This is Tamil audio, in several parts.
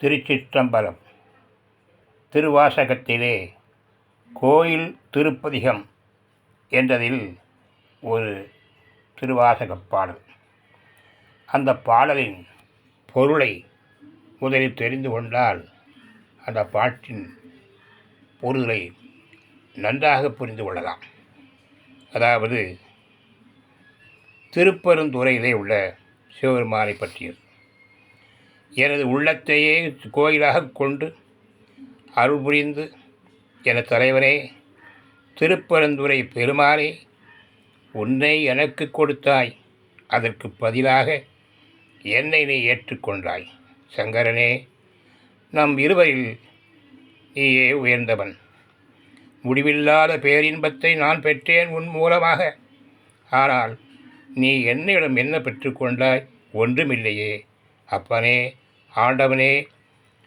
திருச்சிற்றம்பலம். திருவாசகத்திலே கோயில் திருப்பதிகம் என்றதில் ஒரு திருவாசகப் பாடல். அந்த பாடலின் பொருளை முதலில் தெரிந்து கொண்டால் அந்த பாட்டின் பொருளை நன்றாக புரிந்து கொள்ளலாம். அதாவது திருப்பெருந்துறையிலே உள்ள சிவபெருமானை பற்றியது எனது உள்ளத்தையே கோயிலாக கொண்டு அருள் புரிந்து என தலைவரே திருப்பரந்துரை பெருமாளே உன்னை எனக்கு கொடுத்தாய். அதற்கு பதிலாக என்னை நீ ஏற்றுக்கொண்டாய் சங்கரனே நம் இருவரில் நீயே உயர்ந்தவன். முடிவில்லாத பேரின்பத்தை நான் பெற்றேன் உன் மூலமாக. ஆனால் நீ என்னிடம் என்ன பெற்றுக்கொண்டாய் ஒன்றுமில்லையே. அப்பனே ஆண்டவனே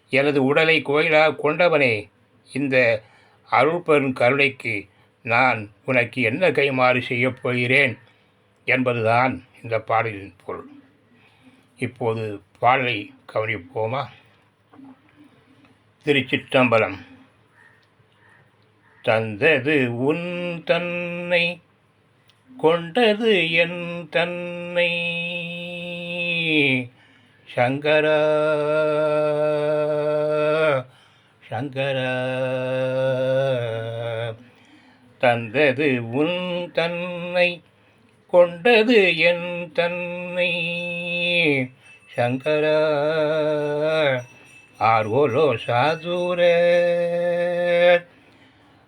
எனது உடலை கோயிலாக கொண்டவனே இந்த அருள்பெரும் கருணைக்கு நான் உனக்கு என்ன கைமாறு செய்யப் போகிறேன் என்பதுதான் இந்த பாடலின் பொருள். இப்போது பாடலை கவனிப்போமா? திருச்சிற்றம்பலம். தந்தது உன் தன்னை கொண்டது என் தன்னை. சங்கர சங்கர தந்தது உன் தன்னை கொண்டது என் தன்னை. சங்கர ஆர்வலோ சாதுர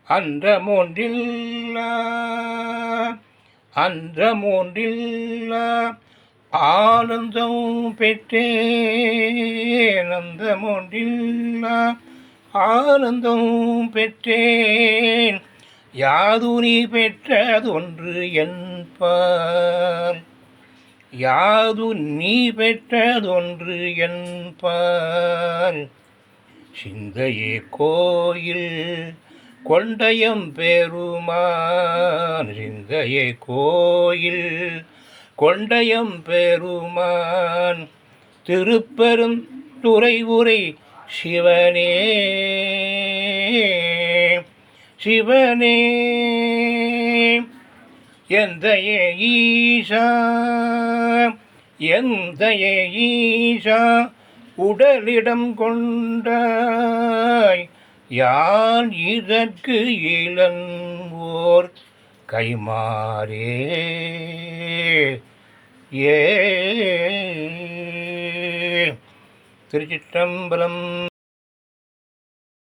அந்த மூன்றில் அந்த அன்றமொன்றில்லா ஆனந்தம் பெற்றேன் அந்தமொன்றில்லா ஆனந்தம் பெற்றேன் யாது நீ பெற்றதொன்று என்பார். யாது நீ பெற்றதொன்று என்பார். சிந்தையே கோயில் கொண்டயம் பெருமான். சிந்தையே கோயில் கொண்டயம் பெருமான் திருப்பெரும் துறை உரை சிவனே. சிவனே எந்த ஈஷா எந்த ஈஷா உடலிடம் கொண்டாய் யான் இதற்கு இளங்கோர் கைமாறே. ஏ திருச்சிற்றம்பலம்